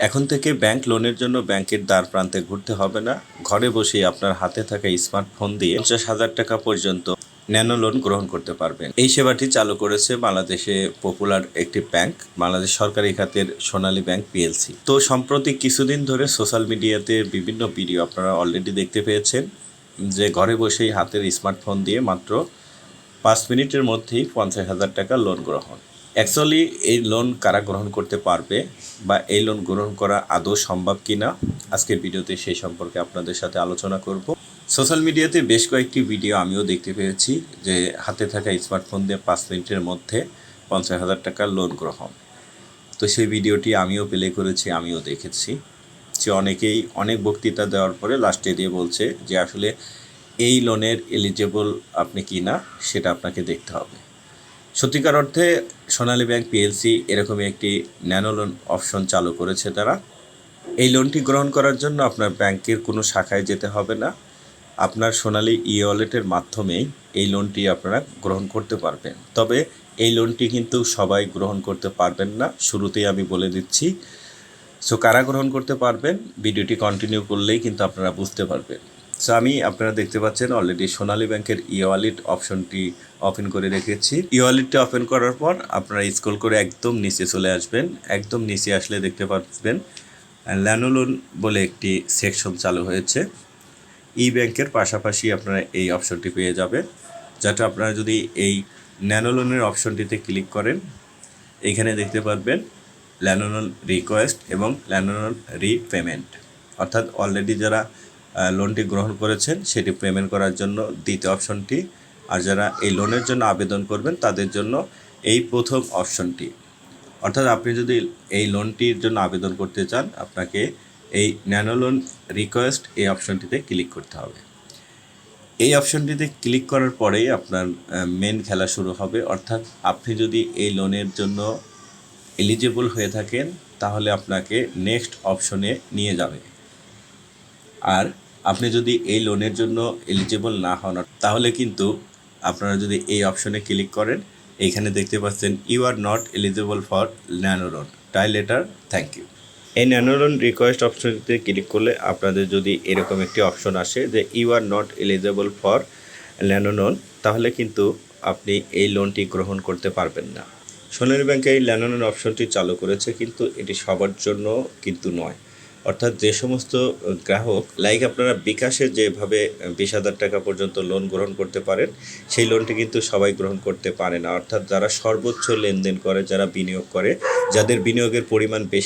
এখন থেকে ব্যাংক লোনের জন্য ব্যাংকের দ্বার প্রান্তে ঘুরতে হবে না। ঘরে বসেই আপনার হাতে থাকা স্মার্টফোন দিয়ে পঞ্চাশ হাজার টাকা পর্যন্ত ন্যানো লোন গ্রহণ করতে পারবেন। এই সেবাটি চালু করেছে বাংলাদেশে পপুলার একটি ব্যাংক বাংলাদেশ সরকারি খাতের সোনালী ব্যাংক পিএলসি তো সম্প্রতি কিছুদিন ধরে সোশ্যাল মিডিয়াতে বিভিন্ন ভিডিও আপনারা অলরেডি দেখতে পেয়েছেন, যে ঘরে বসেই হাতের স্মার্টফোন দিয়ে মাত্র পাঁচ মিনিটের মধ্যেই পঞ্চাশ হাজার টাকা লোন গ্রহণ। অ্যাকচুয়ালি এই লোন কারা গ্রহণ করতে পারবে বা এই লোন গ্রহণ করা আদৌ সম্ভব কি না আজকের ভিডিওতে সেই সম্পর্কে আপনাদের সাথে আলোচনা করব। সোশ্যাল মিডিয়াতে বেশ কয়েকটি ভিডিও আমিও দেখতে পেয়েছি যে হাতে থাকা স্মার্টফোন দিয়ে পাঁচ মিনিটের মধ্যে পঞ্চাশ হাজার টাকা লোন গ্রহণ। তো সেই ভিডিওটি আমিও প্লে করেছি, আমিও দেখেছি। যে অনেকেই অনেক বক্তৃতা দেওয়ার পরে লাস্টে দিয়ে বলছে যে আসলে এই লোনের এলিজেবল আপনি কি না সেটা আপনাকে দেখতে হবে। সত্যিকার অর্থে সোনালী ব্যাংক পিএলসি এরকমই একটি ন্যানো লোন অপশন চালু করেছে তারা। এই লোনটি গ্রহণ করার জন্য আপনার ব্যাংকের কোনো শাখায় যেতে হবে না। আপনার সোনালী ই ওয়ালেটের মাধ্যমেই এই লোনটি আপনারা গ্রহণ করতে পারবেন। তবে এই লোনটি কিন্তু সবাই গ্রহণ করতে পারবেন না, শুরুতেই আমি বলে দিচ্ছি। সো কারা গ্রহণ করতে পারবেন? ভিডিওটি কন্টিনিউ করলেই কিন্তু আপনারা বুঝতে পারবেন। সো আমি আপনারা দেখতে পাচ্ছেন অলরেডি সোনালী ব্যাংকের ই ওয়ালেট অপশনটি ওপেন করে রেখেছি। ই ওয়ালেটটি ওপেন করার পর আপনারা স্ক্রল করে একদম নিচে চলে আসবেন। একদম নিচে আসলে দেখতে পাচ্ছেন ল্যানোলোন বলে একটি সেকশন চালু হয়েছে। ই ব্যাংকের পাশাপাশি আপনারা এই অপশনটি পেয়ে যাবেন। যাতে আপনারা যদি এই ন্যানোলোনের অপশনটিতে ক্লিক করেন, এখানে দেখতে পারবেন ল্যানোনন রিকোয়েস্ট এবং ল্যানোনন রিপেমেন্ট অর্থাৎ অলরেডি যারা লোনটি গ্রহণ করেছেন, সেটি পেমেন্ট করার জন্য দ্বিতীয় অপশনটি আর যারা এই লোনের জন্য আবেদন করবেন, তাদের জন্য এই প্রথম অপশনটি অর্থাৎ আপনি যদি এই লোনটির জন্য আবেদন করতে চান, আপনাকে এই ন্যানো লোন রিকোয়েস্ট এই অপশনটিতে ক্লিক করতে হবে। এই অপশনটিতে ক্লিক করার পরেই আপনার মেন খেলা শুরু হবে। অর্থাৎ আপনি যদি এই লোনের জন্য এলিজিবল হয়ে থাকেন, তাহলে আপনাকে নেক্সট অপশনে নিয়ে যাবে। আর আপনি যদি এই লোনের জন্য এলিজিবল না হন, তাহলে কিন্তু আপনারা যদি এই অপশনে ক্লিক করেন এইখানে দেখতে পাচ্ছেন you are not eligible for nano loan try later thank you এই ন্যানো লোন রিকোয়েস্ট অপশনটিতে ক্লিক করলে আপনাদের যদি এরকম একটি অপশন আসে যে you are not eligible for nano loan তাহলে কিন্তু আপনি এই লোনটি গ্রহণ করতে পারবেন না। সোনালী ব্যাংকে এই ল্যানোনের অপশনটি চালু করেছে কিন্তু এটি সবার জন্য কিন্তু নয়। অর্থাৎ যে সমস্ত গ্রাহক লাইক আপনারা বিকাশে যেভাবে বিশ হাজার টাকা পর্যন্ত লোন গ্রহণ করতে পারেন, সেই লোনটি কিন্তু সবাই গ্রহণ করতে পারে না। অর্থাৎ যারা সর্বোচ্চ লেনদেন করে, যারা বিনিয়োগ করে, যাদের বিনিয়োগের পরিমাণ বেশি